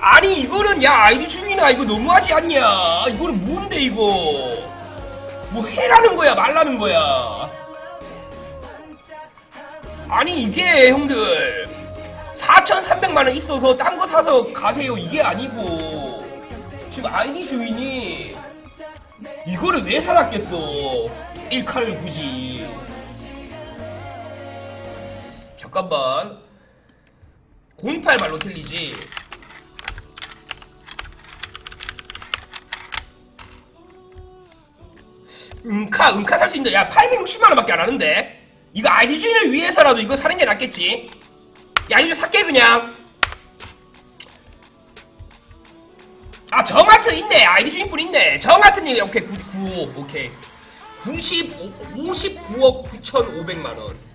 아니 이거는 야 아이디 주인아 이거 너무하지 않냐? 이거는 뭔데 이거? 뭐 해라는 거야 말라는 거야? 아니 이게 형들 4,300만원 있어서 딴 거 사서 가세요. 이게 아니고. 지금 아이디 주인이 이거를 왜 사놨겠어? 1칼을 굳이 잠깐만 08 발로 틀리지. 은카 은카 살 수 있는데 야 860만원밖에 안 하는데. 이거 아이디 주인을 위해서라도 이거 사는 게 낫겠지. 야 이거 살게 그냥. 아 정하트 있네. 아이디 주인분 있네. 정하트님 오케이 99 오케이. 95 59억 9,500만원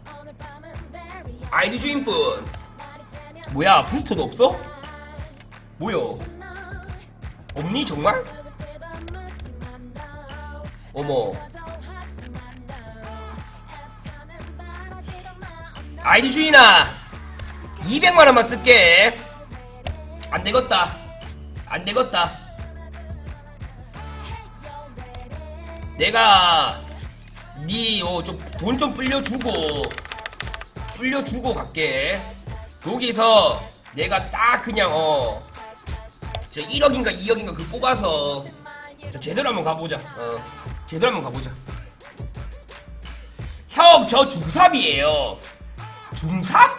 아이디 주인분 뭐야 부스터도 없어? 뭐요? 없니 정말? 어머 아이디 주인아 200만원만 쓸게 안되겠다 안되겠다 내가 니요 좀 돈 좀 불려주고 불려주고 갈게. 여기서 내가 딱 그냥 어 저 1억인가 2억인가 그 뽑아서 저 제대로 한번 가보자. 어 제대로 한번 가보자. 형 저 중3이에요. 중3?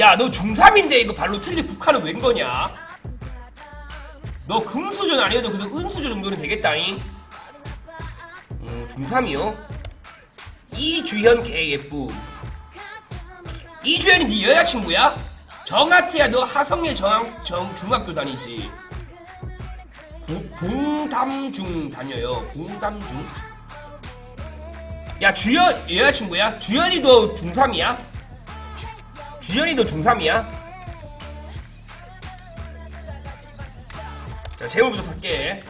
야 너 중3인데 이거 발로 틀리 북한은 웬 거냐? 너 금수저 아니어도 그래도 은수저 정도는 되겠다잉. 음 중3이요 이주현 개 예쁨 이주현이 네 여자친구야? 정하티야 너 하성의 정, 정 중학교 다니지 고- 공담중 다녀요 공담중 야 주연 여자친구야? 주연이 너 중3이야? 주연이 너 중3이야? 자 제목부터 살게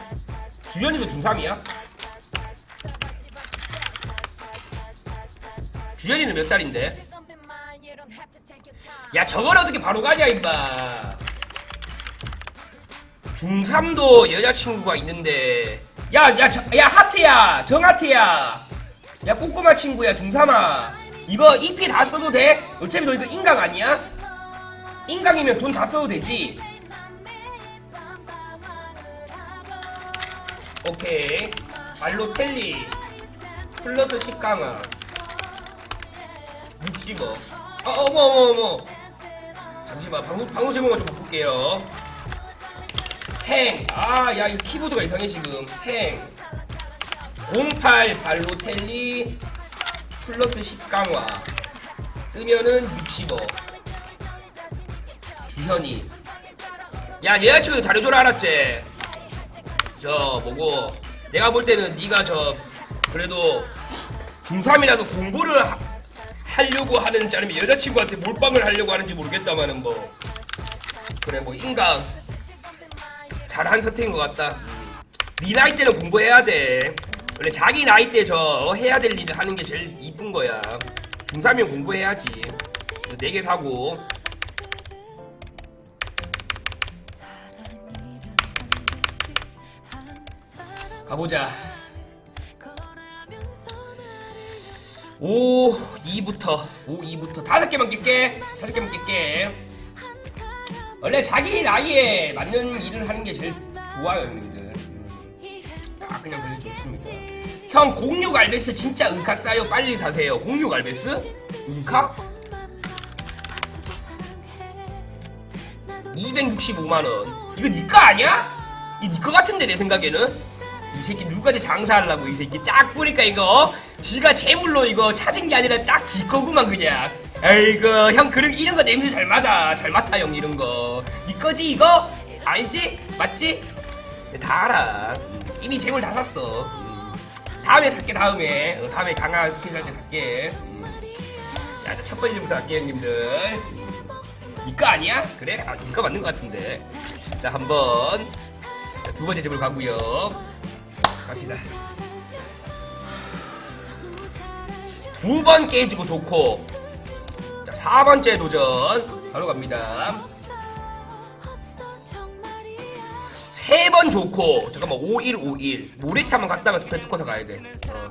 주연이 너 중3이야? 주연이는 몇 살인데? 야 저걸 어떻게 바로 가냐 임마. 중3도 여자친구가 있는데. 야야 야 하트야. 정하트야. 야 꼬꼬마 친구야 중3아. 이거 EP 다 써도 돼? 어차피 너 이거 인강 아니야? 인강이면 돈 다 써도 되지. 오케이. 발로텔리 플러스 10강화 60억 어, 어머 어머 어머. 잠시만 방송 방송 제목만 좀 바꿀게요. 생. 아 야 이 키보드가 이상해 지금. 생 08 발로텔리 플러스 10강화. 뜨면은 60억. 주현이. 야 여자친구 잘해줘라 알았지? 저 뭐고. 내가 볼 때는 네가 저 그래도 중3이라서 공부를 하, 하려고 하는지 아니면 여자친구한테 몰빵을 하려고 하는지 모르겠다마는 뭐. 그래 뭐 인강 잘한 선택인 것 같다. 네 나이 때는 공부해야 돼. 원래 자기 나이 때 저 해야 될 일을 하는 게 제일 이쁜 거야. 중3이면 공부해야지. 4개 사고. 가보자 5, 2부터 5, 2부터. 다섯 개만 낄게. 다섯 개만 낄게. 원래 자기 나이에 맞는 일을 하는 게 제일 좋아요 형님들. 아 그냥 그래 좋습니다. 형 공유 알베스 진짜 은카 싸요. 빨리 사세요. 공유 알베스? 은카? 265만원. 이거 니거 아니야? 이 니거 같은데 내 생각에는? 이 새끼 누구한테 장사하려고 이 새끼 딱 보니까 이거 지가 재물로 이거 찾은 게 아니라 딱 지 거구만 그냥. 아이고 형 그런 이런 거 냄새 잘 맡아. 잘 맡아 형 이런 거니 거지 이거? 알지? 맞지? 다 알아. 음, 이미 재물 다 샀어. 음, 다음에 살게 다음에. 어, 다음에 강한 스킬 할때 살게. 음. 자, 첫 번째 부터 할게요 형님들. 이거 아니야? 그래? 아 이거 맞는 것 같은데. 자 한번. 자, 두 번째 집을 가고요. 갑시다 두번 깨지고 좋고. 자 4번째 도전. 바로 갑니다. 세 번 좋고. 잠깐만 51 51 모레트 한번 갔다가 베트코사 가야 돼. 어.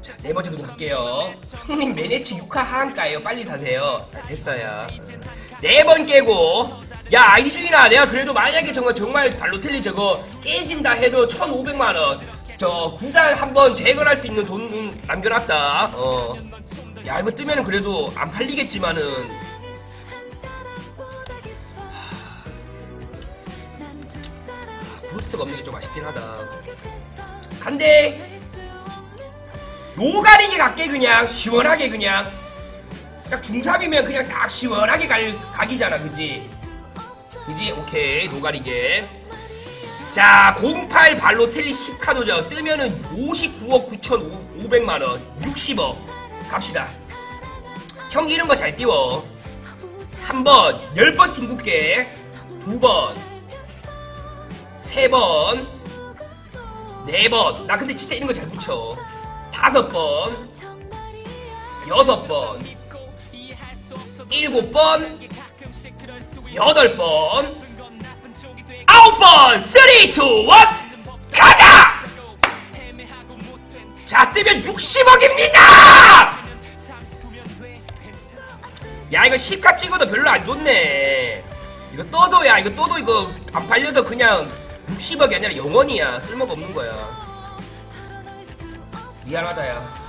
자, 네 번째 도전 갈게요. 형님 메네츠 6화 하한가예요? 빨리 사세요. 아, 됐어요. 네 번 깨고. 야 이중이나 내가 그래도 만약에 정말 정말 발로텔리 저거 깨진다 해도 1500만원 저 구단 한번 재건할 수 있는 돈 남겨놨다. 어. 야 이거 뜨면은 그래도 안 팔리겠지만은. 부스트가 없는 게 좀 아쉽긴 하다. 간대. 노가리게 갈게 그냥. 시원하게 그냥. 딱 중3이면 그냥 딱 시원하게 갈 각이잖아 그지? 그지? 오케이 노가리게 자 08 발로텔리 10카도죠 뜨면은 59억 9,500만 원 60억. 갑시다. 형 이런 거 잘 띄워. 한번 10번 팀국게. 두 번 세 번 네 번. 나 근데 진짜 이런 거 잘 붙여. 다섯 번 여섯 번 일곱 번 여덟 번 번 쓰리 투원 가자! 자 뜨면 60억입니다! 야 이거 10카 찍어도 별로 안 좋네. 이거 떠도 야 이거 떠도 이거 안 팔려서 그냥 60억이 아니라 영원이야. 쓸모가 없는 거야. 미안하다 야